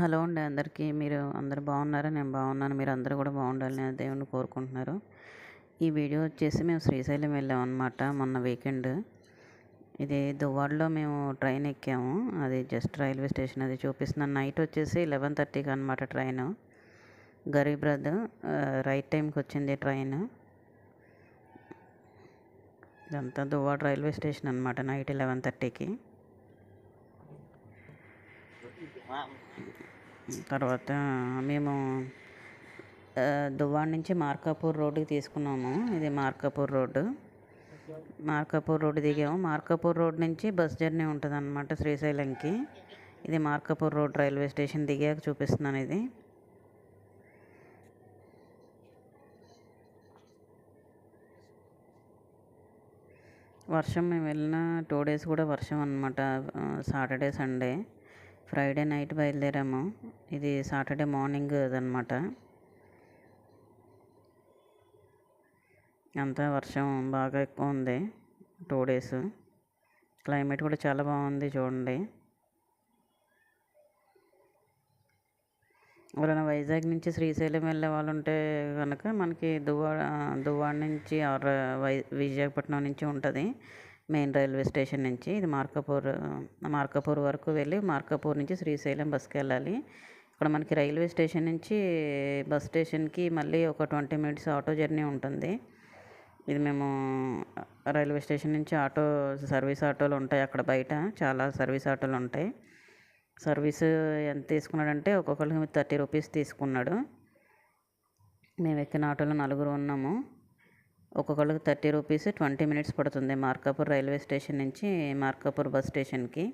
Hello అండి అందరికీ. మీరు అందరు బాగున్నారా? నేను బాగున్నాను. మీరు అందరూ కూడా బాగుండాలని ఆ దేవుని కోరుకుంటున్నారు. ఈ వీడియో వచ్చేసి మేము శ్రీశైలం వెళ్ళాం అనమాట మొన్న వీకెండ్. ఇది దువ్వాడలో మేము ట్రైన్ ఎక్కాము. అది జస్ట్ రైల్వే స్టేషన్ అది చూపిస్తున్నాను నైట్ వచ్చేసి లెవెన్ థర్టీకి అనమాట ట్రైన్. గరీబ్ రథ్ రైట్ టైంకి వచ్చింది ట్రైన్. ఇదంతా దువ్వాడ రైల్వే స్టేషన్ అనమాట నైట్ లెవెన్ థర్టీకి. తర్వాత మేము దువ్వాడ నుంచి మార్కాపూర్ రోడ్డుకి తీసుకున్నాము. ఇది మార్కాపూర్ రోడ్డు. మార్కాపూర్ రోడ్డు దిగాము. మార్కాపూర్ రోడ్ నుంచి బస్ జర్నీ ఉంటుంది అనమాట శ్రీశైలంకి. ఇది మార్కాపూర్ రోడ్ రైల్వే స్టేషన్ దిగాక చూపిస్తున్నాను ఇది. వర్షం మేము వెళ్ళిన టూ డేస్ కూడా వర్షం అనమాట సాటర్డే సండే. ఫ్రైడే నైట్ బయలుదేరాము. ఇది సాటర్డే మార్నింగ్ అదనమాట. అంతా వర్షం బాగా ఎక్కువ ఉంది. Two days. క్లైమేట్ కూడా చాలా బాగుంది చూడండి. ఎవరైనా వైజాగ్ నుంచి శ్రీశైలం వెళ్ళే వాళ్ళు ఉంటే కనుక మనకి దువ్వాడ దువ్వాడ నుంచి ఆర్ వై విశాఖపట్నం నుంచి ఉంటుంది. మెయిన్ రైల్వే స్టేషన్ నుంచి ఇది మార్కాపూర్ మార్కాపూర్ వరకు వెళ్ళి మార్కాపూర్ నుంచి శ్రీశైలం బస్కి వెళ్ళాలి. ఇక్కడ మనకి రైల్వే స్టేషన్ నుంచి బస్ స్టేషన్కి మళ్ళీ ఒక ట్వంటీ మినిట్స్ ఆటో జర్నీ ఉంటుంది. ఇది మేము రైల్వే స్టేషన్ నుంచి ఆటో సర్వీస్ ఆటోలు ఉంటాయి అక్కడ బయట. చాలా సర్వీస్ ఆటోలు ఉంటాయి. సర్వీస్ ఎంత తీసుకున్నాడంటే ఒక్కొక్కరికి థర్టీ రూపీస్ తీసుకున్నాడు. మేము ఎక్కిన ఆటోలో నలుగురు ఉన్నాము. ఒక్కొక్కళ్ళకి థర్టీ రూపీస్ ట్వంటీ మినిట్స్ పడుతుంది మార్కాపూర్ రైల్వే స్టేషన్ నుంచి మార్కాపూర్ బస్ స్టేషన్కి.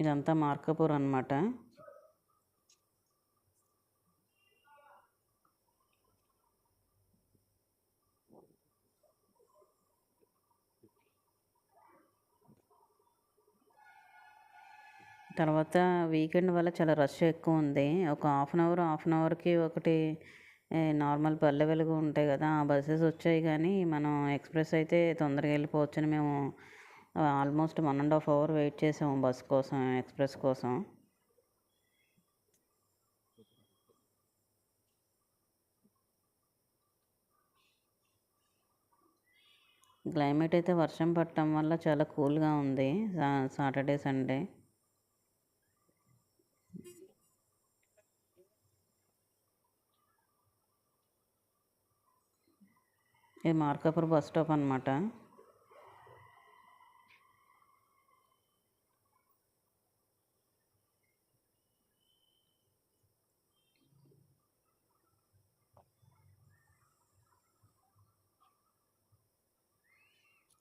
ఇదంతా మార్కాపూర్ అనమాట తర్వాత వీకెండ్ వల్ల చాలా రష్ ఎక్కువ ఉంది. ఒక half an hour half an అవర్కి ఒకటి నార్మల్ పల్లె వెలుగు ఉంటాయి కదా ఆ బస్సెస్ వచ్చాయి కానీ మనం ఎక్స్ప్రెస్ అయితే తొందరగా వెళ్ళిపోవచ్చని మేము almost one and half hour wait చేసాము బస్ కోసం ఎక్స్ప్రెస్ కోసం. క్లైమేట్ అయితే వర్షం పడటం వల్ల చాలా కూల్గా ఉంది. Saturday Sunday. ఇది మార్కాపూర్ బస్ స్టాప్ అనమాట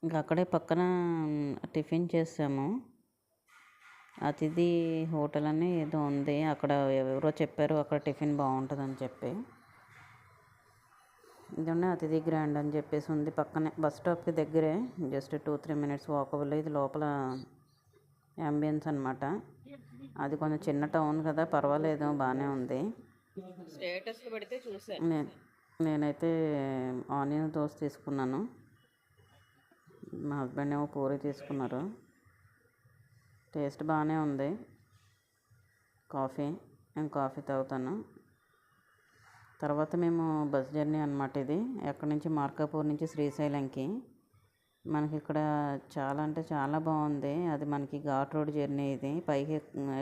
ఇంకా అక్కడే పక్కన టిఫిన్ చేసాము. అతిథి హోటల్ అని ఏదో ఉంది. అక్కడ ఎవరో చెప్పారు అక్కడ టిఫిన్ బాగుంటుందని చెప్పి. ఇదండి అతిథి గ్రాండ్ అని చెప్పేసి ఉంది పక్కనే. బస్ స్టాప్కి దగ్గరే. Just two three minutes walkable ఇది లోపల అంబియన్స్ అనమాట అది కొంచెం చిన్న టౌన్ కదా పర్వాలేదు బాగానే ఉంది. పెడితే నేనైతే ఆనియన్ దోశ తీసుకున్నాను. మా హస్బెండ్ ఏమో పూరి తీసుకున్నారు. టేస్ట్ బాగానే ఉంది. కాఫీ నేను కాఫీ తాగుతాను. తర్వాత మేము బస్ జర్నీ అనమాట ఇది. ఎక్కడి నుంచి? మార్కాపూర్ నుంచి శ్రీశైలంకి. మనకి ఇక్కడ చాలా అంటే చాలా బాగుంది. అది మనకి ఘాట్ రోడ్ జర్నీ ఇది. పైకి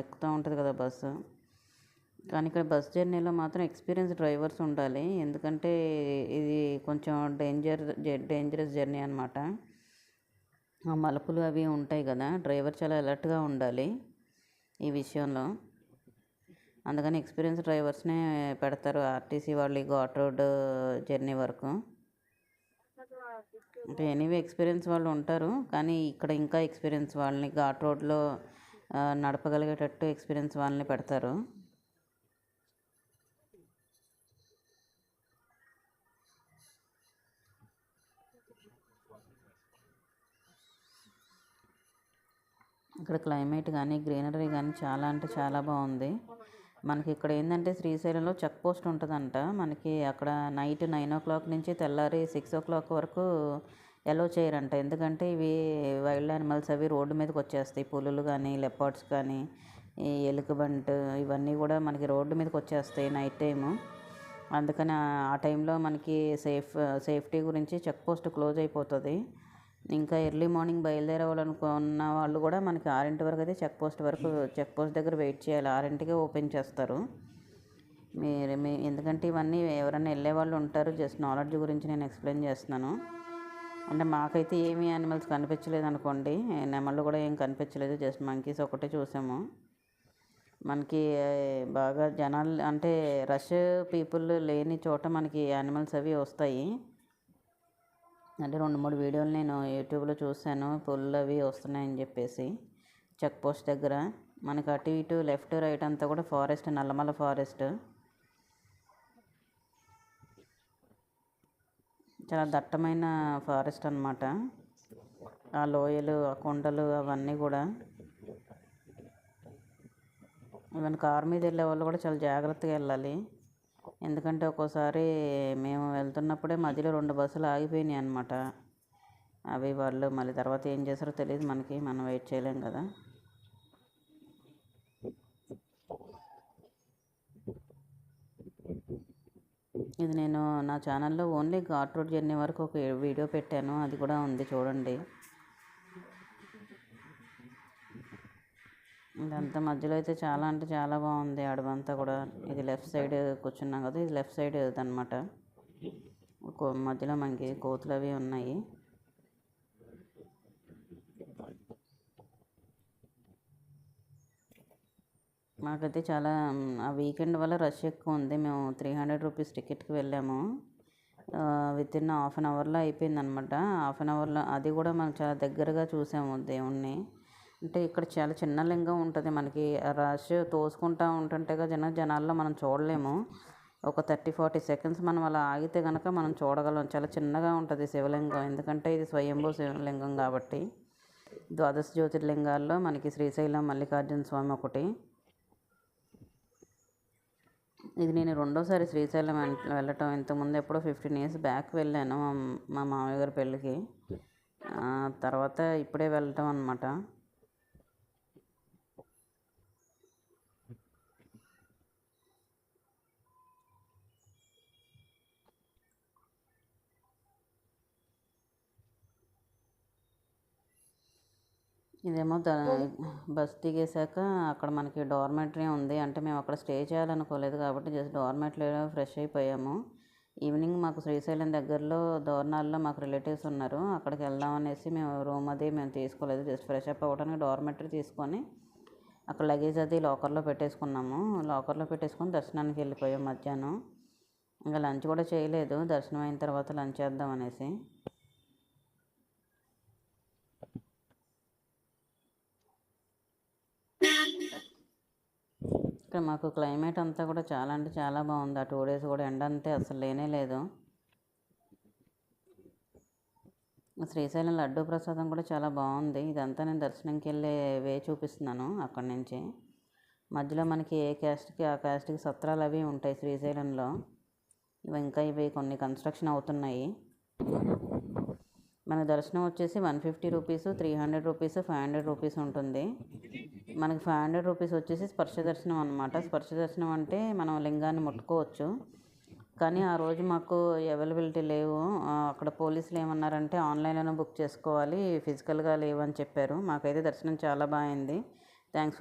ఎక్కుతూ ఉంటుంది కదా బస్సు. కానీ ఇక్కడ బస్ జర్నీలో మాత్రం ఎక్స్పీరియన్స్ డ్రైవర్స్ ఉండాలి. ఎందుకంటే ఇది కొంచెం డేంజర్ డేంజరస్ జర్నీ అనమాట మలుపులు అవి ఉంటాయి కదా. డ్రైవర్ చాలా అలర్ట్గా ఉండాలి ఈ విషయంలో. అందుకని ఎక్స్పీరియన్స్ డ్రైవర్స్నే పెడతారు ఆర్టీసీ వాళ్ళు ఈ ఘాట్ రోడ్ జర్నీ వరకు. ఎనీవే ఎక్స్పీరియన్స్ వాళ్ళు ఉంటారు కానీ ఇక్కడ ఇంకా ఎక్స్పీరియన్స్ వాళ్ళని ఘాట్ రోడ్లో నడపగలిగేటట్టు ఎక్స్పీరియన్స్ వాళ్ళని పెడతారు. ఇక్కడ క్లైమేట్ కానీ గ్రీనరీ కానీ చాలా అంటే చాలా బాగుంది. మనకి ఇక్కడ ఏంటంటే శ్రీశైలంలో చెక్ పోస్ట్ ఉంటుందంట. మనకి అక్కడ నైట్ నైన్ ఓ క్లాక్ నుంచి తెల్లారి సిక్స్ ఓ క్లాక్ వరకు ఎలో చేయరంట. ఎందుకంటే ఇవి వైల్డ్ యానిమల్స్ అవి రోడ్డు మీదకి వచ్చేస్తాయి. పులులు కానీ లెపర్డ్స్ కానీ ఈ ఎలుకబంట్ ఇవన్నీ కూడా మనకి రోడ్డు మీదకి వచ్చేస్తాయి నైట్ టైము. అందుకని ఆ- ఆ టైంలో మనకి సేఫ్ సేఫ్టీ గురించి చెక్ పోస్ట్ క్లోజ్ అయిపోతుంది. ఇంకా ఎర్లీ మార్నింగ్ బయలుదేరవాలనుకున్న వాళ్ళు కూడా మనకి ఆరింటి వరకు అయితే చెక్ పోస్ట్ వరకు చెక్ పోస్ట్ దగ్గర వెయిట్ చేయాలి. ఆరింటికే ఓపెన్ చేస్తారు. మీరు మీ ఎందుకంటే ఇవన్నీ ఎవరైనా వెళ్ళే వాళ్ళు ఉంటారు. జస్ట్ నాలెడ్జ్ గురించి నేను ఎక్స్ప్లెయిన్ చేస్తున్నాను. అంటే మాకైతే ఏమీ యానిమల్స్ కనిపించలేదు అనుకోండి. నెమళ్ళు కూడా ఏం కనిపించలేదు. జస్ట్ మంకీస్ ఒకటే చూసాము. మనకి బాగా జనాలు అంటే రష్ పీపుల్ లేని చోట మనకి యానిమల్స్ అవి వస్తాయి. అంటే రెండు మూడు వీడియోలు నేను యూట్యూబ్లో చూశాను. పుల్లు అవి వస్తున్నాయని చెప్పేసి. చెక్ పోస్ట్ దగ్గర. మనకి అటు ఇటు లెఫ్ట్ రైట్ అంతా కూడా ఫారెస్ట్ నల్లమల ఫారెస్ట్. చాలా దట్టమైన ఫారెస్ట్ అన్నమాట. ఆ లోయలు ఆ కొండలు అవన్నీ కూడా. ఈవెన్ కార్ మీద వెళ్ళే వాళ్ళు కూడా చాలా జాగ్రత్తగా వెళ్ళాలి. ఎందుకంటే ఒక్కోసారి మేము వెళ్తున్నప్పుడే మధ్యలో రెండు బస్సులు ఆగిపోయినాయి అనమాట అవి వాళ్ళు మళ్ళీ తర్వాత ఏం చేస్తారో తెలియదు మనకి మనం వెయిట్ చేయలేం కదా. ఇది నేను నా ఛానల్లో ఓన్లీ ఘాట్ రోడ్ జర్నీ వరకు ఒక వీడియో పెట్టాను. అది కూడా ఉంది చూడండి. ఇదంతా మధ్యలో అయితే చాలా అంటే చాలా బాగుంది. అడవంతా కూడా ఇది లెఫ్ట్ సైడ్ కూర్చున్నాం కదా ఇది లెఫ్ట్ సైడ్ అనమాట మధ్యలో మనకి కోతులు అవి ఉన్నాయి. మాకైతే చాలా ఆ వీకెండ్ వల్ల రష్ ఎక్కువ ఉంది. మేము త్రీ హండ్రెడ్ రూపీస్ టికెట్కి వెళ్ళాము. విత్ ఇన్ హాఫ్ అన్ అవర్లో అయిపోయింది అనమాట హాఫ్ అన్ అవర్లో అది కూడా మనం చాలా దగ్గరగా చూసాము దేవుణ్ణి. అంటే ఇక్కడ చాలా చిన్న లింగం ఉంటుంది. మనకి రష్ తోసుకుంటా ఉంటుంటేగా జన జనాల్లో మనం చూడలేము. ఒక థర్టీ ఫార్టీ సెకండ్స్ మనం అలా ఆగితే కనుక మనం చూడగలం. చాలా చిన్నగా ఉంటుంది శివలింగం. ఎందుకంటే ఇది స్వయంభూ శివలింగం కాబట్టి. ద్వాదశ జ్యోతిర్లింగాల్లో మనకి శ్రీశైలం మల్లికార్జున స్వామి ఒకటి. ఇది నేను రెండోసారి శ్రీశైలం వెళ్ళటం. ఇంతకుముందు ఎప్పుడో ఫిఫ్టీన్ ఇయర్స్ బ్యాక్ వెళ్ళాను మా మామయ్య గారి పెళ్ళికి. తర్వాత ఇప్పుడే వెళ్ళటం అనమాట ఇదేమో బస్ దిగేశాక అక్కడ మనకి డార్మెటరీ ఉంది. అంటే మేము అక్కడ స్టే చేయాలనుకోలేదు కాబట్టి జస్ట్ డార్మెటరీలో ఫ్రెష్ అయిపోయాము. ఈవినింగ్ మాకు శ్రీశైలం దగ్గరలో దోర్నాల్లో మాకు రిలేటివ్స్ ఉన్నారు. అక్కడికి వెళ్దాం అనేసి మేము రూమ్ అది మేము తీసుకోలేదు. జస్ట్ ఫ్రెష్ అప్ అవ్వడానికి డార్మెటరీ తీసుకొని అక్కడ లగేజ్ అది లాకర్లో పెట్టేసుకున్నాము. లాకర్లో పెట్టేసుకొని దర్శనానికి వెళ్ళిపోయాం మధ్యాహ్నం. ఇంకా లంచ్ కూడా చేయలేదు. దర్శనం అయిన తర్వాత లంచ్ చేద్దాం అనేసి. ఇక్కడ మాకు క్లైమేట్ అంతా కూడా చాలా అంటే చాలా బాగుంది. ఆ టూ డేస్ కూడా ఎండ అంతే అసలు లేనే లేదు. శ్రీశైలం లడ్డూ ప్రసాదం కూడా చాలా బాగుంది. ఇదంతా నేను దర్శనంకి వెళ్ళే వే చూపిస్తున్నాను అక్కడి నుంచి. మధ్యలో మనకి ఏ క్యాస్ట్కి ఆ క్యాస్ట్కి సత్రాలు అవి ఉంటాయి శ్రీశైలంలో. ఇవి ఇంకా ఇవి కొన్ని కన్స్ట్రక్షన్ అవుతున్నాయి. మన దర్శనం వచ్చేసి one fifty rupees three hundred rupees five hundred rupees ఉంటుంది. మనకి ఫైవ్ హండ్రెడ్ రూపీస్ వచ్చేసి స్పర్శ దర్శనం అనమాట స్పర్శ దర్శనం అంటే మనం లింగాన్ని ముట్టుకోవచ్చు. కానీ ఆ రోజు మాకు అవైలబిలిటీ లేవు. అక్కడ పోలీసులు ఏమన్నారంటే ఆన్లైన్లోనే బుక్ చేసుకోవాలి ఫిజికల్గా లేవు అని చెప్పారు. మాకైతే దర్శనం చాలా బాగుంది థ్యాంక్స్